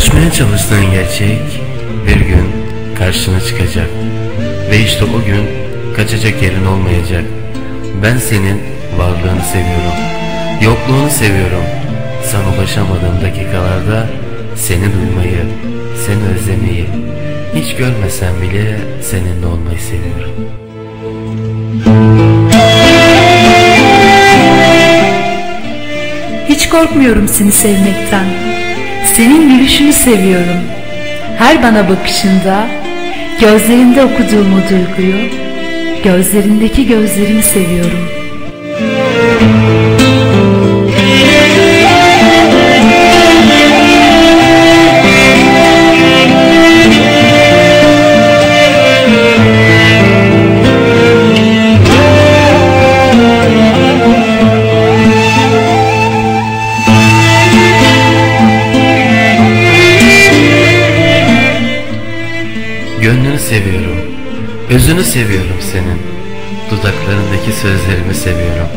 Kaçmaya çalıştığın gerçek bir gün karşına çıkacak. Ve işte o gün kaçacak yerin olmayacak. Ben senin varlığını seviyorum. Yokluğunu seviyorum. Sana ulaşamadığım dakikalarda seni duymayı, seni özlemeyi, hiç görmesem bile seninle olmayı seviyorum. Hiç korkmuyorum seni sevmekten. Senin gülüşünü seviyorum. Her bana bakışında, gözlerinde okuduğum o duyguyu, gözlerindeki gözlerini seviyorum. Gönlünü seviyorum. Özünü seviyorum senin. Dudaklarındaki sözlerimi seviyorum.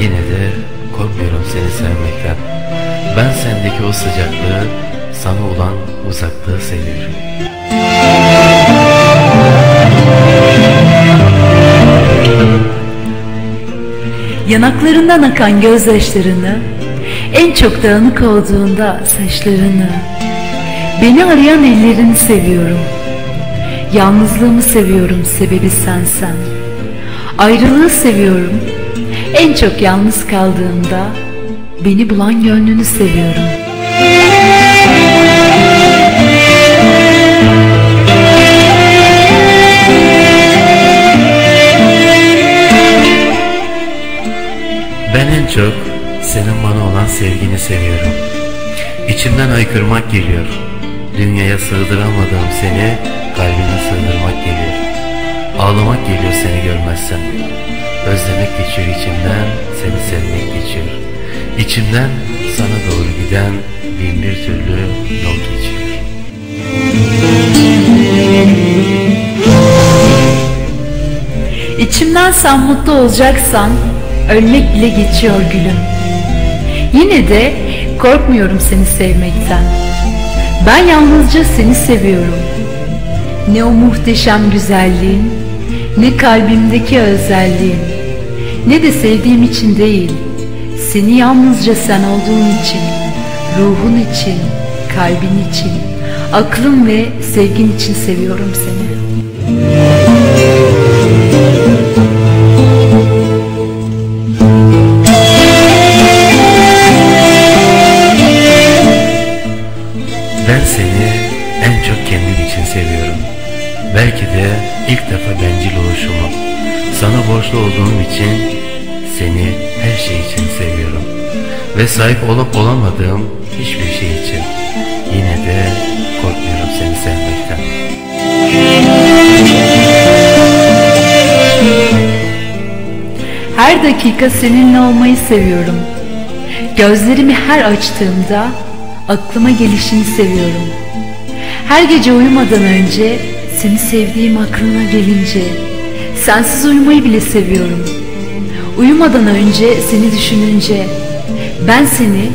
Yine de korkmuyorum seni sevmekten. Ben sendeki o sıcaklığı, sana olan uzaklığı seviyorum. Yanaklarından akan gözyaşlarını, en çok dağınık olduğunda saçlarını, beni arayan ellerini seviyorum. Yalnızlığımı seviyorum sebebi sensen. Ayrılığı seviyorum. En çok yalnız kaldığımda beni bulan gönlünü seviyorum. Ben en çok senin bana olan sevgini seviyorum. İçimden aykırmak geliyor. Dünyaya sığdıramadığım seni kalbime sığdırmak geliyor. Ağlamak geliyor seni görmezsem. Özlemek geçiyor içimden, seni sevmek geçiyor. İçimden sana doğru giden bin bir türlü yol geçiyor. İçimden sen mutlu olacaksan ölmek bile geçiyor gülüm. Yine de korkmuyorum seni sevmekten. Ben yalnızca seni seviyorum. Ne o muhteşem güzelliğin, ne kalbimdeki özelliğin, ne de sevdiğim için değil, seni yalnızca sen olduğun için, ruhun için, kalbin için, aklın ve sevgin için seviyorum seni. Ben seni en çok kendim için seviyorum. Belki de ilk defa bencil oluşumu. Sana borçlu olduğum için seni her şey için seviyorum. Ve sahip olup olamadığım hiçbir şey için. Yine de korkmuyorum seni sevmekten. Her dakika seninle olmayı seviyorum. Gözlerimi her açtığımda aklıma gelişini seviyorum. Her gece uyumadan önce seni sevdiğim aklına gelince sensiz uyumayı bile seviyorum. Uyumadan önce seni düşününce ben seni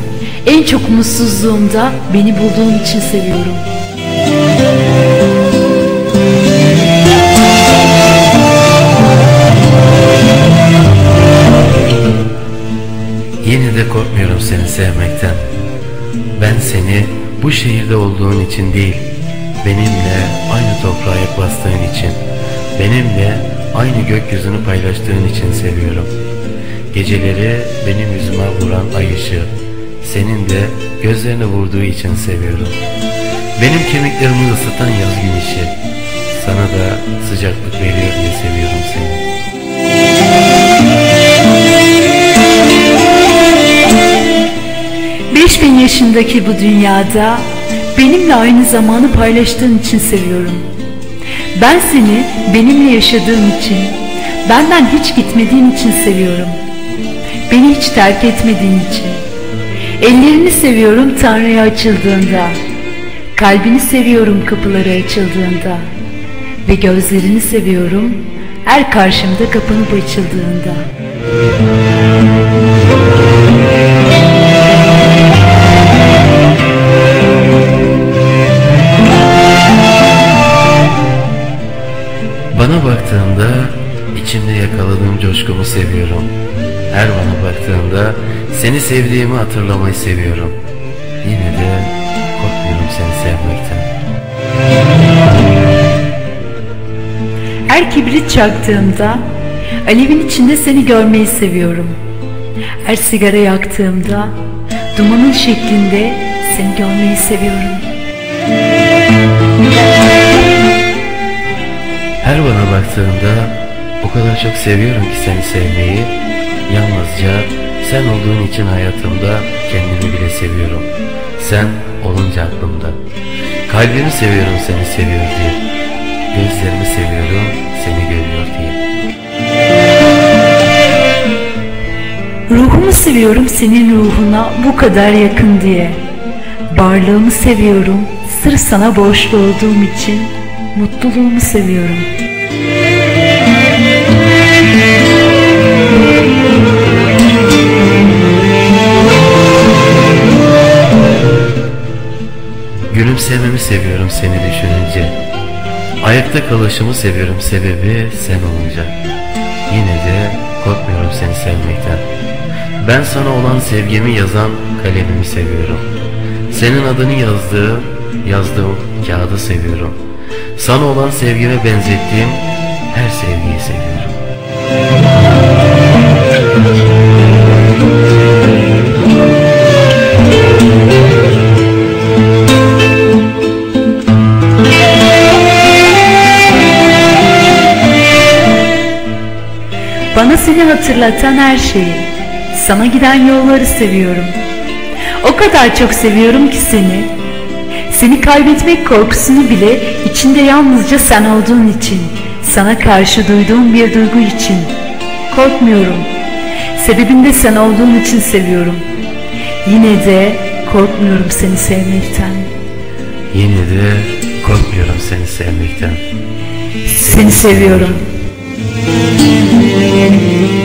en çok mutsuzluğumda beni bulduğun için seviyorum. Yine de korkmuyorum seni sevmekten. Ben seni bu şehirde olduğun için değil, benimle aynı toprağa ayak bastığın için, benimle aynı gökyüzünü paylaştığın için seviyorum. Geceleri benim yüzüme vuran ay ışığı, senin de gözlerine vurduğu için seviyorum. Benim kemiklerimi ısıtan yaz güneşi, sana da sıcaklık veriyor diye seviyorum seni. Beş bin yaşındaki bu dünyada benimle aynı zamanı paylaştığın için seviyorum. Ben seni benimle yaşadığın için, benden hiç gitmediğin için seviyorum. Beni hiç terk etmediğin için. Ellerini seviyorum Tanrı'ya açıldığında. Kalbini seviyorum kapıları açıldığında. Ve gözlerini seviyorum her karşımda kapanıp açıldığında. bana baktığında içimde yakaladığım coşkumu seviyorum. Her bana baktığında seni sevdiğimi hatırlamayı seviyorum. Yine de korkmuyorum seni sevmekten. Her kibrit çaktığımda alevin içinde seni görmeyi seviyorum. Her sigara yaktığımda dumanın şeklinde seni görmeyi seviyorum. Bana baktığında o kadar çok seviyorum ki seni sevmeyi. Yalnızca sen olduğun için hayatımda kendimi bile seviyorum. Sen olunca aklımda. Kalbimi seviyorum seni seviyor diye. Gözlerimi seviyorum seni görüyor diye. Ruhumu seviyorum senin ruhuna bu kadar yakın diye. Varlığımı seviyorum sırf sana borçlu olduğum için mutluluğumu seviyorum. Gülümsememi seviyorum seni düşününce. Ayakta kalışımı seviyorum sebebi sen olunca. Yine de korkmuyorum seni sevmekten. Ben sana olan sevgimi yazan kalemimi seviyorum. Senin adını yazdığım, yazdığım kağıdı seviyorum. Sana olan sevgime benzettiğim her sevgiyi seviyorum. Bana seni hatırlatan her şeyi, sana giden yolları seviyorum. O kadar çok seviyorum ki seni. Seni kaybetmek korkusunu bile içinde yalnızca sen olduğun için, sana karşı duyduğum bir duygu için. Korkmuyorum. Sebebinde sen olduğun için seviyorum. Yine de korkmuyorum seni sevmekten. Yine de korkmuyorum seni sevmekten. Seni seviyorum. Thank you.